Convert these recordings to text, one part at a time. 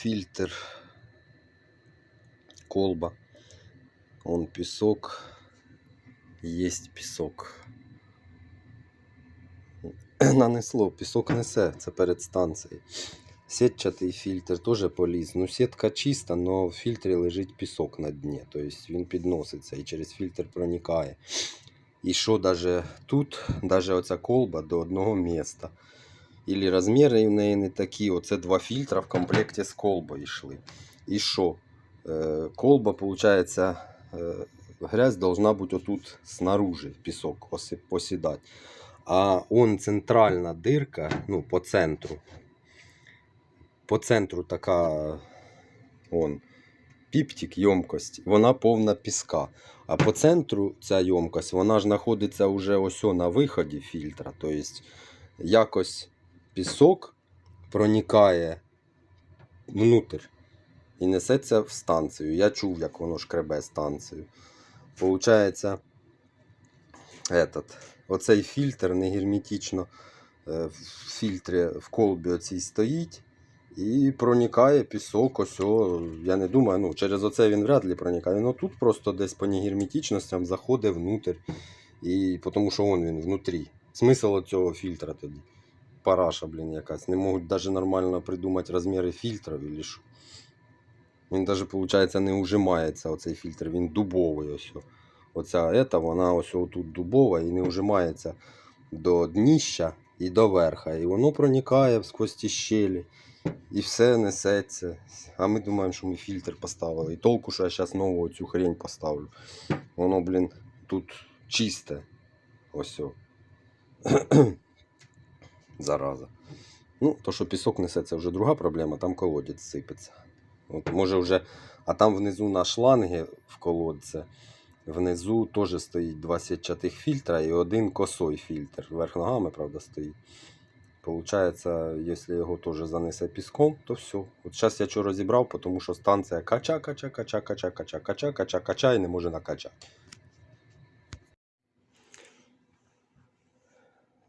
фільтр, колба, он пісок, є пісок. Нанесло, пісок несе, це перед станцією. Сетчатий фільтр теж поліз. Ну, сітка чиста, але в фільтрі лежить пісок на дні. Тобто він підноситься і через фільтр проникає. І що даже тут, даже оця колба до одного міста. Ілі розміри в неї не такі. Оце два фільтра в комплекті з колбою йшли. І що? Е, колба, виходить, е, грязь должна бути отут снаружи, пісок посідати. А он центральна дирка, ну, по центру. По центру така он, піптик, ємкость, вона повна піска. А по центру ця ємкость, вона ж знаходиться вже ось на виході фільтра. Тобто якось пісок проникає внутрь і несеться в станцію. Я чув, як воно шкребе станцію. Получається, этот, оцей фільтр не герметично е, в фільтрі в колбі оцій стоїть. І проникає пісок, ось, о, я не думаю, ну, через оце він вряд ли проникає. Ну тут просто десь по негерметичностям заходить внутрь. І тому що он він внутрі. Смисл цього фільтра тоді. Параша, блін, якась. Не можуть навіть нормально придумати розміри фільтрів і що. Він навіть, виходить, не ужимається оцей фільтр, він дубовий ось. Оця ета, вона ось тут дубова і не ужимається до дніща і до верха. І воно проникає сквозь ті щелі. І все несеться. А ми думаємо, що ми фільтр поставили. І толку, що я зараз нову цю хрень поставлю. Воно, блін, тут чисте. Ось. Зараза. Ну, то, що пісок несе, це вже друга проблема, там колодязь сипеться. От, може вже, а там внизу на шланги в колодце, внизу теж стоїть два сітчатих фільтра і один косой фільтр. Верх ногами, правда, стоїть. Получається, якщо його теж занесе піском, то все. От зараз я що розібрав, тому що станція кача, кача, кача, кача, кача, кача, кача, кача і не може накачати.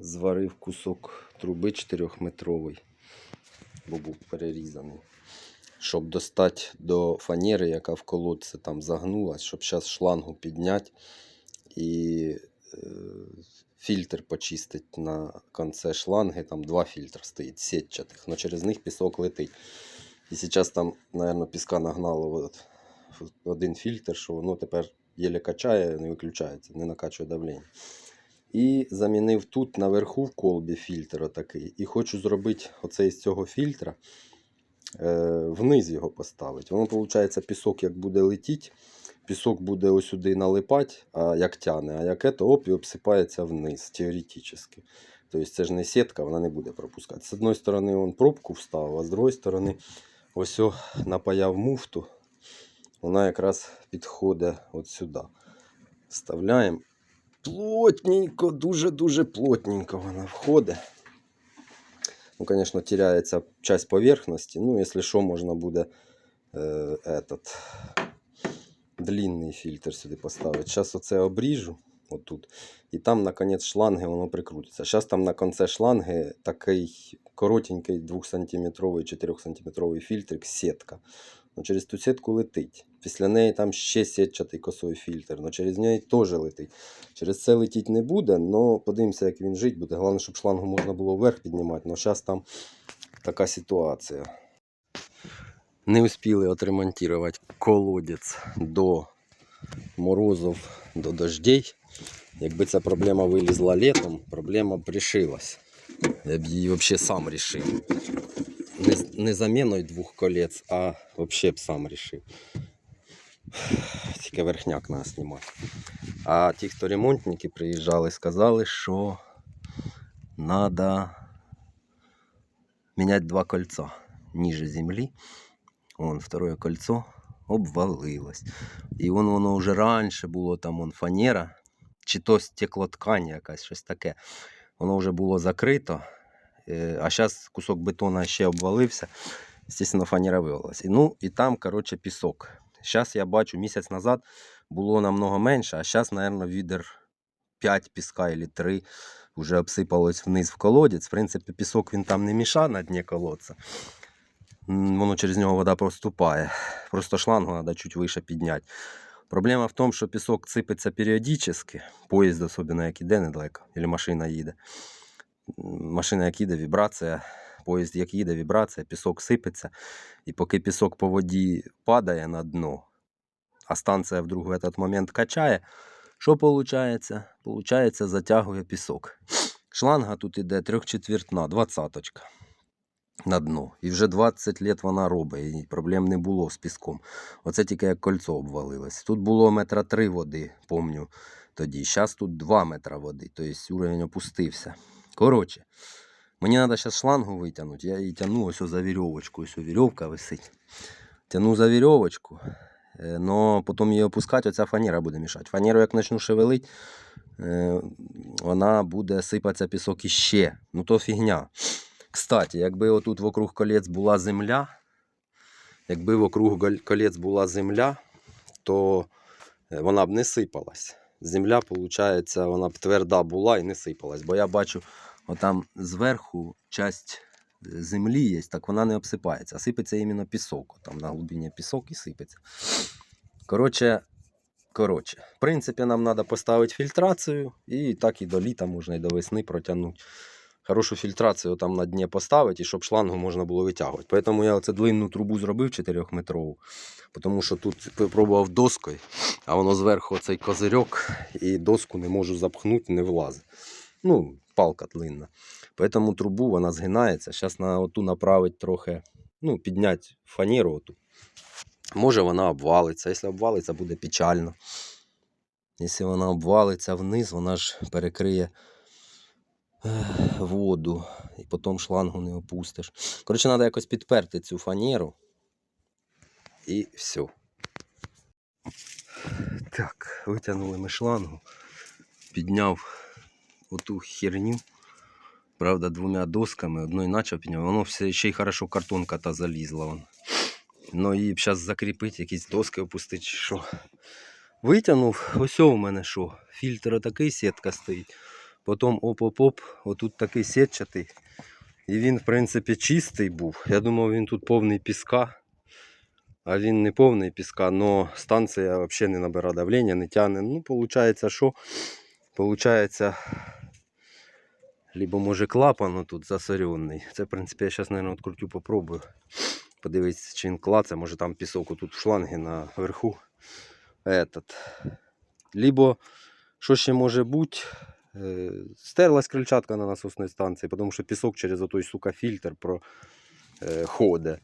Зварив кусок труби 4-метровий, бо був перерізаний. Щоб достати до фанери, яка в колодці там загнулась, щоб зараз шлангу підняти і е, фільтр почистити на кінці шланги. Там два фільтри стоїть сітчатих, але через них пісок летить. І зараз там, мабуть, піска нагнало от, один фільтр, що воно тепер єле качає, не виключається, не накачує давлення. І замінив тут наверху в колбі фільтр отакий. І хочу зробити оцей з цього фільтра е, вниз його поставити. Воно, виходить, пісок як буде летіти, пісок буде ось сюди налипати, а як тяне, а як це, оп, і обсипається вниз, теоретично. Тобто це ж не сітка, вона не буде пропускати. З одної сторони він пробку вставив, а з другої сторони ось напаяв муфту. Вона якраз підходить от сюди. Вставляємо. Плотненько, дуже-дуже плотненько вона входить. Ну, звісно, теряється часть поверхності. Ну, якщо що, можна буде е, этот, длинний фільтр сюди поставити. Зараз оце обріжу отут. І там на кінець шланги воно прикрутиться. Зараз там на кінці шланги такий коротенький 2 см 4 см фільтрик сітка. Ну, через ту сітку летить. Після неї там ще сітчатий косой фільтр, але через неї теж летить. Через це летіть не буде, але подивимося, як він жить буде. Головне, щоб шлангу можна було вверх піднімати, але зараз там така ситуація. Не успіли отремонтувати колодець до морозів, до дождей. Якби ця проблема вилізла літом, проблема б рішилась. Я б її взагалі сам рішив. Не, не заміною двох колець, а взагалі б сам рішив. Тільки верхняк треба знімати. А ті, хто ремонтники приїжджали, сказали, що треба міняти два кольця ниже землі. Вон второе кольцо обвалилось. І вон воно вже раніше було там вон фанера, чи то стеклоткань якась, щось таке. Воно вже було закрито. Е, А зараз кусок бетона ще обвалився. Звісно, фанера вивалилась. І, ну, і там, коротше, пісок. Зараз я бачу, місяць назад було намного менше, а зараз, мабуть, відер 5 піска або 3 вже обсипалось вниз в колодязь. В принципі, пісок він там не мішав на дні колодця. воно через нього вода проступає. Просто шлангу треба чуть вище підняти. Проблема в тому, що пісок сипеться періодично, поїзд особливо як іде недалеко, або машина їде. Машина як їде, вібрація, поїзд як їде, вібрація, пісок сипеться. І поки пісок по воді падає на дно, а станція вдруг в этот момент качає, що виходить? Получається, затягує пісок. Шланга тут іде трьохчетвіртна, двадцяточка на дно. І вже 20 лет вона робить, і проблем не було з піском. Оце тільки як кольцо обвалилось. Тут було метра три води, помню тоді. Зараз тут 2 метра води, тобто уровень опустився. Коротше, мені треба зараз шлангу витягнути. Я її тягну ось за вірьовочку. Ось вірьовка висить. Тяну за вірьовочку, е, но потім її опускати, оця фанера буде мішати. Фанеру, як почну шевелити, е, вона буде сипатися пісок іще. Ну то фігня. Кстати, якби отут вокруг колець була земля, якби вокруг колець була земля, то е, вона б не сипалась. Земля, виходить, вона б тверда була і не сипалась. Бо я бачу, отам зверху часть е, землі є, так вона не обсипається, а сипеться іменно пісок. Там на глибині пісок і сипеться. Коротше, коротше, в принципі, нам треба поставити фільтрацію, і так і до літа можна і до весни протягнути. Хорошу фільтрацію там на дні поставити, і щоб шлангу можна було витягувати. Тому я оце длинну трубу зробив 4-метрову, тому що тут пробував доскою, а воно зверху цей козирьок, і доску не можу запхнути, не влазить. Ну, палка длинна. Тому трубу вона згинається. Зараз на оту направити трохи, ну, підняти фанеру оту. Може вона обвалиться. Якщо обвалиться, буде печально. Якщо вона обвалиться вниз, вона ж перекриє воду. І потім шлангу не опустиш. Коротше, треба якось підперти цю фанеру. І все. Так, витягнули ми шлангу. Підняв оту херню. Правда, двома досками, одною начав підняв. Воно все ще й хорошо картонка та залізла. Вон. Ну і зараз закріпити, якісь доски опустити, що. Витягнув, ось у мене що. Фільтр отакий сітка стоїть. Потім оп-оп-оп, отут такий сітчатий. І він, в принципі, чистий був. Я думав, він тут повний піска. А він не повний піска, але станція взагалі не набирає давлення, не тягне. Ну, виходить, що? Получається, либо може клапан тут засоренний. Це, в принципі, я зараз, мабуть, відкрутю, попробую. Подивитися, чи він клацає, може там пісок тут шланги наверху. Этот. Либо, що ще може бути, е, стерлась крильчатка на насосній станції, тому що пісок через отой, сука, фільтр проходить.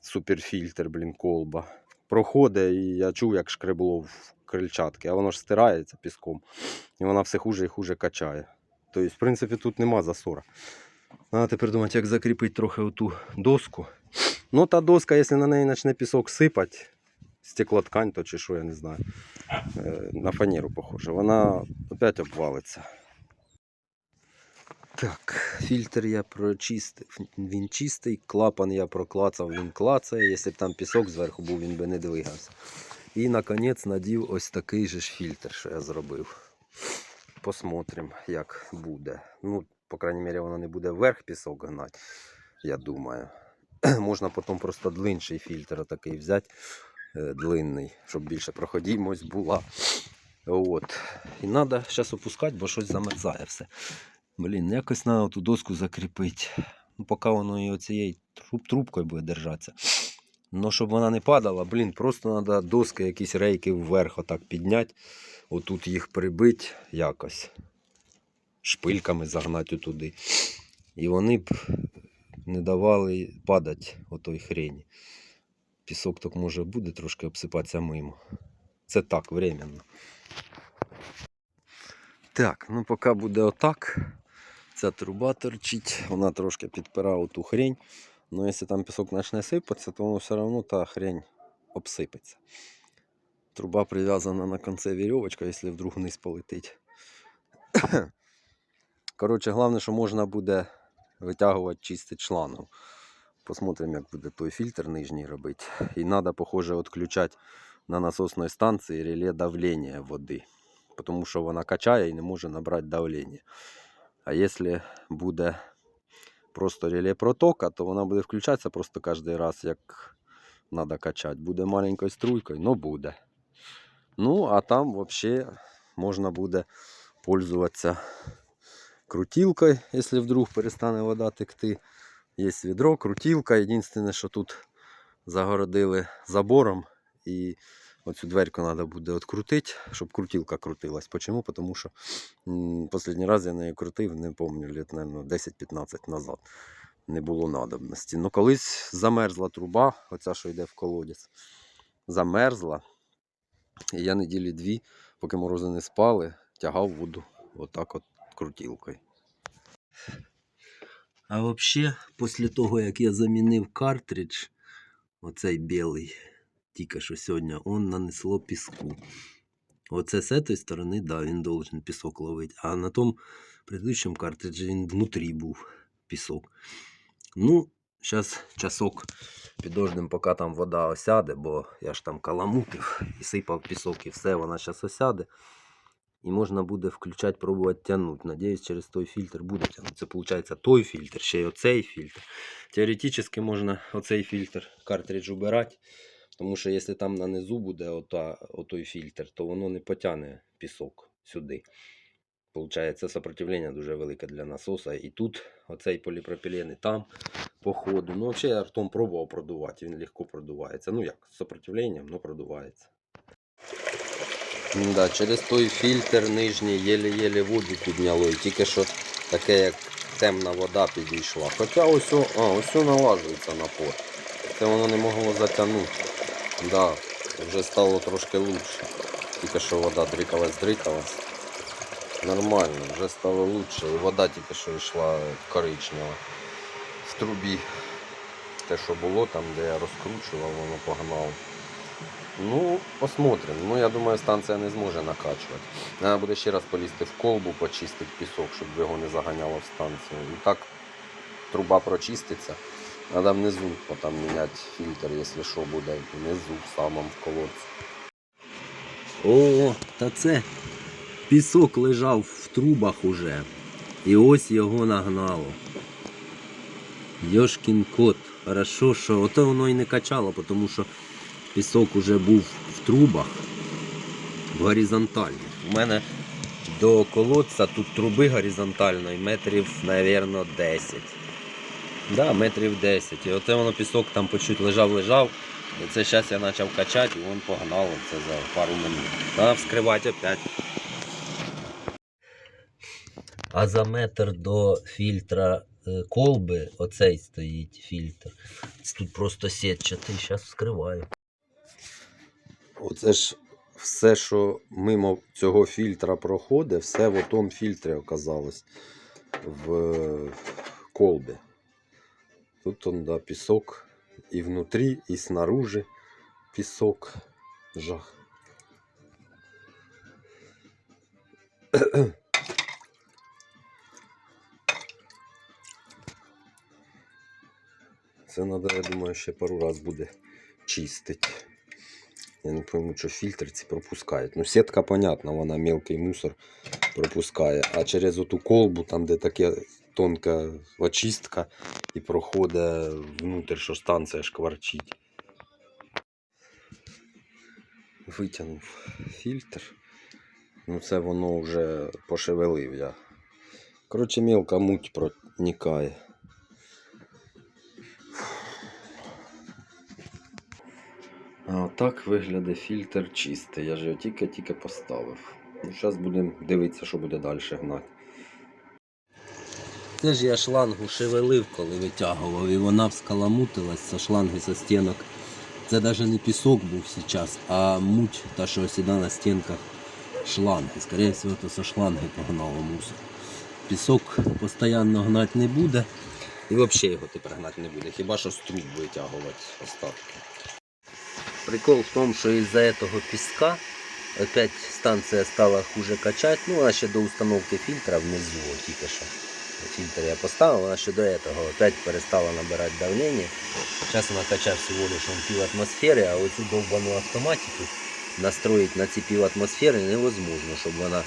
Суперфільтр, блін, колба. Проходить, і я чув, як шкребло в крильчатки, а воно ж стирається піском. І вона все хуже і хуже качає. Тобто, в принципі, тут нема засора. Треба тепер думати, як закріпити трохи оту доску. Ну, та доска, якщо на неї почне пісок сипати, стеклоткань, то чи що, я не знаю. е, На фанеру похоже, вона опять обвалиться. Так, фільтр я прочистив, він чистий, клапан я проклацав, він клацає. Якщо б там пісок зверху був, він би не двигався. І наконець надів ось такий же ж фільтр, що я зробив. Посмотрим, як буде. Ну, по крайній мірі, воно не буде вверх пісок гнати, я думаю. Можна потім просто длинший фільтр такий взяти, е, длинний, щоб більше проходимость була. От. І треба зараз опускати, бо щось замерзає все. Блін, якось треба ту доску закріпити. Ну, поки воно і оцією труб, трубкою буде держатися. Ну, щоб вона не падала, блін, просто треба доски, якісь рейки вверх отак підняти. Отут їх прибити якось. Шпильками загнати туди. І вони б не давали падати отой хрені. Пісок так може буде трошки обсипатися мимо. Це так, временно. Так, ну поки буде отак. Ця труба торчить, вона трошки підпирає ту хрень. Ну, якщо там пісок почне сипатися, то воно все одно та хрень обсипеться. Труба прив'язана на кінці вірьовочка, якщо вдруг вниз полетить. Коротше, головне, що можна буде витягувати чистить шлангу. Посмотрим, як буде той фільтр нижній робити. І треба, похоже, відключати на насосній станції реле давлення води. Тому що вона качає і не може набрати давлення. А якщо буде просто реле протока, то вона буде включатися просто кожен раз, як треба качати. Буде маленькою струйкою, але буде. Ну, а там взагалі можна буде пользуватися крутілкою, якщо вдруг перестане вода текти. Є відро, крутілка. Єдине, що тут загородили забором. І оцю дверку треба буде відкрутити, щоб крутілка крутилась. Почому? Тому що останній раз я нею крутив, не пам'ятаю, літ, мабуть, 10-15 назад. Не було надобності. Ну, колись замерзла труба, оця, що йде в колодязь. Замерзла. І я неділі дві, поки морози не спали, тягав воду отак от крутілкою. А взагалі, після того, як я замінив картридж, оцей білий, тільки що сьогодні, он нанесло піску. Оце з цієї сторони, да, він должен пісок ловити. А на тому предыдущому картриджі він внутрі був пісок. Ну, зараз часок підождемо, поки там вода осяде, бо я ж там каламутив і сипав пісок і все, вона зараз осяде. І можна буде включати, пробувати тягнути. Надіюсь, через той фільтр буде тягнути. Це виходить той фільтр, ще й оцей фільтр. Теоретично можна оцей фільтр картридж убирати. Тому що якщо там на низу буде ота, отой фільтр, то воно не потягне пісок сюди. Получається, сопротивлення дуже велике для насоса. І тут оцей поліпропілен, і там по ходу. Ну, взагалі я ртом пробував продувати, він легко продувається. Ну як, з сопротивленням, але продувається. Да, через той фільтр нижній єле-єле воду підняло. І тільки що таке, як темна вода підійшла. Хоча ось, о- а, ось о налажується напор. Це воно не могло затягнути. Да, вже стало трошки лучше. Тільки що вода дрикалась, дрикалась. Нормально, вже стало лучше. І вода тільки що йшла коричнева. В трубі. Те, що було там, де я розкручував, воно погнало. Ну, посмотрим. Ну, я думаю, станція не зможе накачувати. Треба буде ще раз полізти в колбу, почистити пісок, щоб його не заганяло в станцію. І так труба прочиститься. Треба внизу потім міняти фільтр, якщо що буде внизу, в самому в колодці. О, та це пісок лежав в трубах уже. І ось його нагнало. Йошкін кот. Хорошо, що ото воно і не качало, тому що пісок уже був в трубах в горизонтальних. У мене до колодця тут труби горизонтальної метрів, мабуть, 10. Да, метрів 10. І оце воно пісок там по чуть лежав, лежав. І це зараз я почав качати і вон погнало це за пару минут. Треба вскривати опять. А за метр до фільтра е, колби, оцей стоїть фільтр. Тут просто сітчатий, зараз вскриваю. Оце ж все, що мимо цього фільтра проходить, все в тому фільтрі оказалось в е, колбі. Тут он, да, пісок і внутрі, і снаружи пісок. Жах. Це треба, я думаю, ще пару раз буде чистити. Я не пойму, що фільтр ці пропускають. Ну, сітка, понятно, вона мелкий мусор пропускає. А через оту колбу, там, де таке тонка очистка, і проходить внутрь, що станція шкварчить. Витягнув фільтр. Ну, це воно вже пошевелив я. Коротше, мелка муть проникає. А так виглядає фільтр чистий. Я ж його тільки-тільки поставив. Ну, зараз будемо дивитися, що буде далі гнати. Це ж я шлангу шевелив, коли витягував, і вона вскаламутилась шланги со стінок. Це навіть не пісок був зараз, а муть, та що сюди на стінках шланги. Скоріше всього, то со шланги погнало мусор. Пісок постійно гнати не буде. І взагалі його тепер гнати не буде. Хіба що з труб витягувати остатки. Прикол в том, что из-за этого песка опять станция стала хуже качать. Ну, она еще до установки фильтра внизу, тільки що. Фильтр я поставил, она еще до этого опять перестала набирать давление. Сейчас она качает всего лишь он пів атмосфери, а оцю довбану автоматику настроить на ці пів атмосфери невозможно, щоб вона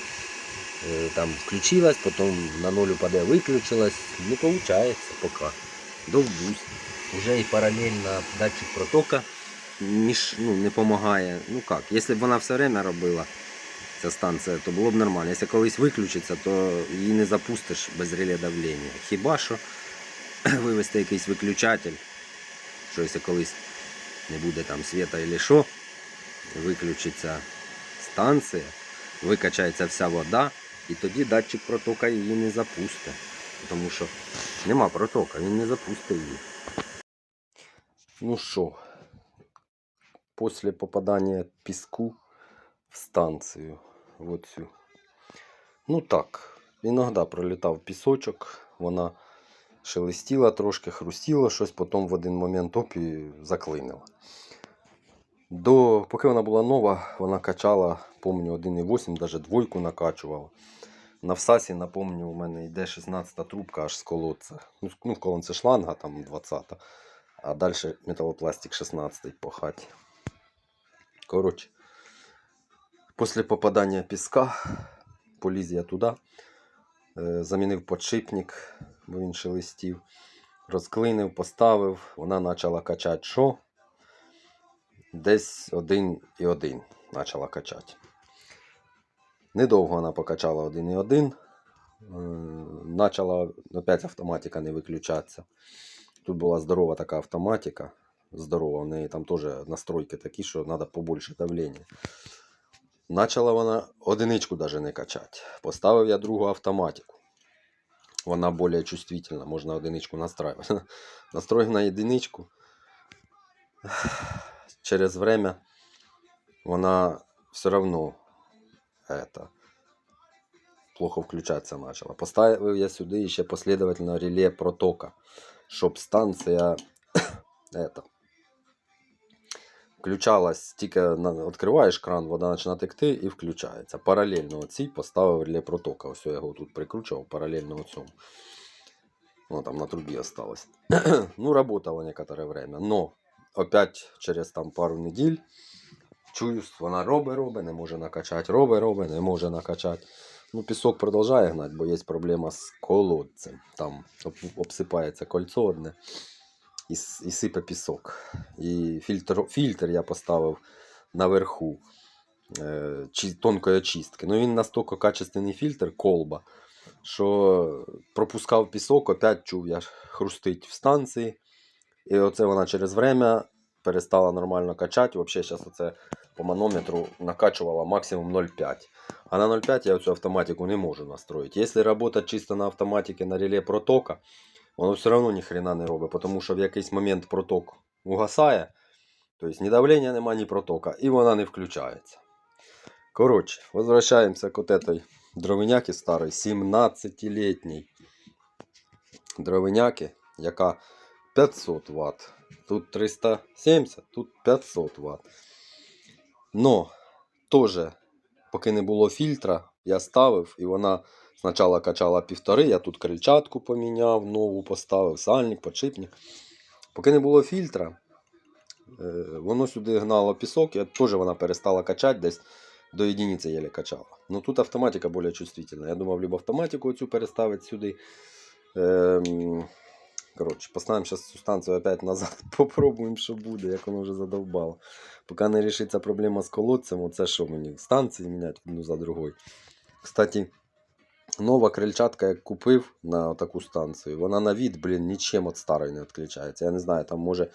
Е, Там включилась, потім на ноль упаде, виключилась. Не виходить поки. Довбусь. Уже і паралельно датчик протока ну, не допомагає. Ну як, якщо б вона все время робила, ця станція, то було б нормально. Якщо колись виключиться, то її не запустиш без реле давлення. Хіба що вивести якийсь виключатель, що якщо колись не буде там світа і що, виключиться станція, викачається вся вода, і тоді датчик протока її не запустить. Тому що нема протока, він не запустить її. Ну що, після попадання піску в станцію, в оцю. Ну так, іноді пролітав пісочок, вона шелестіла трошки, хрустіла щось, потім в один момент оп і заклинила. До, поки вона була нова, вона качала, помню, 1,8, навіть двойку накачувала. На всасі, напомню, у мене йде 16 трубка аж з колодця. Ну, ну в колонці шланга там 20, а далі металопластик 16 по хаті. Коротше, після попадання піска поліз я туди, е, замінив подшипник, бо він шелестів, розклинив, поставив, вона почала качати що? Десь один і один почала качати. Недовго вона покачала 1,1. Е, Почала опять автоматика не виключатися. Тут була здорова така автоматика. Здорова, в неї там теж настройки такі, що треба побольше давлення. Начала вона одиничку даже не качати. Поставив я другу автоматику. Вона більш чувствительна, можна одиничку настраювати. Настроїв на единичку. Через время вона все равно это, плохо включатися почала. Поставив я сюди ще последовательно реле протока, щоб станція это, включалась, тільки відкриваєш кран, вода починає текти і включається. Паралельно оцій поставив реле протока. Ось я його тут прикручував паралельно цьому. Воно там на трубі осталось. ну, работало некоторое время. Но опять через там пару неділь чую, вона робить, робить, не може накачати, робить, робить, не може накачати. Ну, пісок продовжує гнати, бо є проблема з колодцем. Там обсипається кольцо одне і, і сипе пісок. І фільтр, фільтр я поставив наверху е, тонкої очистки. Ну він настільки качественний фільтр, колба, що пропускав пісок, опять чув я хрустить в станції. І оце вона через время перестала нормально качати. Взагалі, зараз оце по манометру накачувала максимум 0,5. А на 0,5 я цю автоматику не можу настроїти. Якщо працювати чисто на автоматиці на реле протока, воно все одно ніхрена не робить, тому що в якийсь момент проток угасає, тобто ні давлення нема, ні протока, і вона не включається. Коротше, возвращаємося к этой дровиняки старої, 17-літній дровиняки, яка 500 Вт. Тут 370, тут 500 Вт. Но теж, поки не було фільтра, я ставив і вона спочатку качала півтори, я тут крильчатку поміняв, нову поставив, сальник, подшипник. Поки не було фільтра, е, воно сюди гнало пісок, і теж вона перестала качати десь до єдиниці єлі качала. Ну тут автоматика більш чувствительна. Я думав, либо автоматику цю переставити сюди. Ем, Коротше, поставимо зараз цю станцію опять назад, попробуємо, що буде, як воно вже задовбало. Поки не рішиться проблема з колодцем, оце що мені? Станції міняти одну за другою. Кстати, нова крильчатка, як купив на таку станцію, вона на від, блін, нічим від старої не відключається. Я не знаю, там може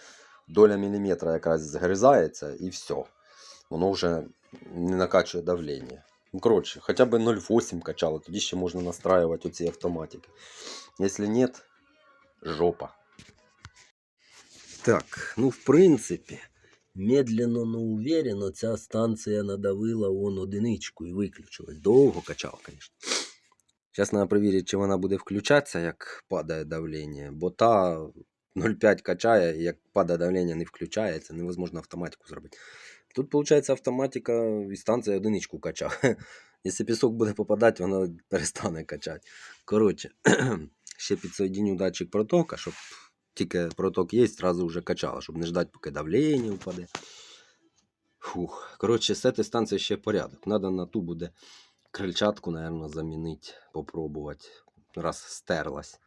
доля міліметра якраз згризається і все. Воно вже не накачує давлення. Ну, коротше, хоча б 0,8 качало, тоді ще можна настраювати оці автоматики. Якщо нет, жопа. Так, ну в принципі, медленно, но уверенно ця станція надавила вон одиничку і виключилась. Довго качала, звісно. Зараз треба перевірити, чи вона буде включатися, як падає давлення, бо та 0,5 качає, і як падає давлення, не включається, невозможно автоматику зробити. Тут, виходить, автоматика і станція одиничку качає. Якщо пісок буде попадати, вона перестане качати. Коротше, ще підсоєдиню датчик протока, щоб тільки проток є, одразу вже качало, щоб не ждати, поки давлення впаде. Фух. Коротше, з цієї станції ще порядок. Надо на ту буде Крильчатку, наверное, замінить, попробувати, раз стерлась.